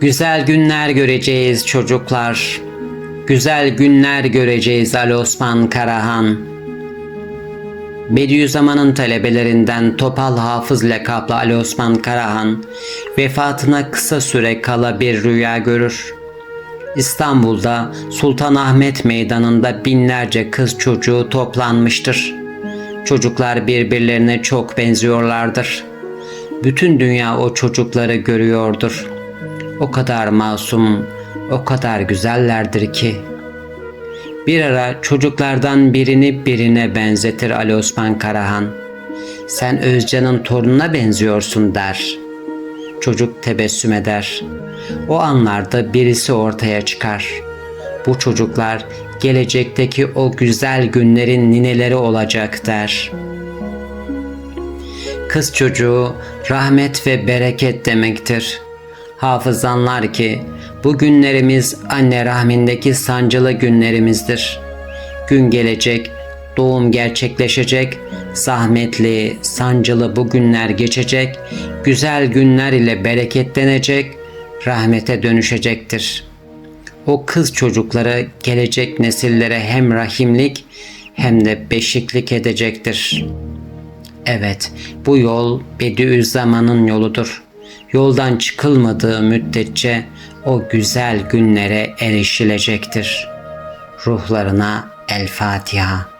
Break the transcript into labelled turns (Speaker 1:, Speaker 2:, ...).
Speaker 1: Güzel günler göreceğiz çocuklar. Güzel günler göreceğiz Ali Osman Karahan. Bediüzzaman'ın talebelerinden Topal Hafız lakaplı Ali Osman Karahan vefatına kısa süre kala bir rüya görür. İstanbul'da Sultanahmet Meydanı'nda binlerce kız çocuğu toplanmıştır. Çocuklar birbirlerine çok benziyorlardır. Bütün dünya o çocukları görüyordur. O kadar masum, o kadar güzellerdir ki. Bir ara çocuklardan birini birine benzetir Ali Osman Karahan. Sen Özcan'ın torununa benziyorsun der. Çocuk tebessüm eder. O anlarda birisi ortaya çıkar. Bu çocuklar gelecekteki o güzel günlerin nineleri olacak der. Kız çocuğu rahmet ve bereket demektir. Hafızanlar ki bu günlerimiz anne rahmindeki sancılı günlerimizdir. Gün gelecek, doğum gerçekleşecek, zahmetli, sancılı bu günler geçecek, güzel günler ile bereketlenecek, rahmete dönüşecektir. O kız çocukları gelecek nesillere hem rahimlik hem de beşiklik edecektir.'' Evet, bu yol Bediüzzaman'ın yoludur. Yoldan çıkılmadığı müddetçe o güzel günlere erişilecektir. Ruhlarına El Fatiha.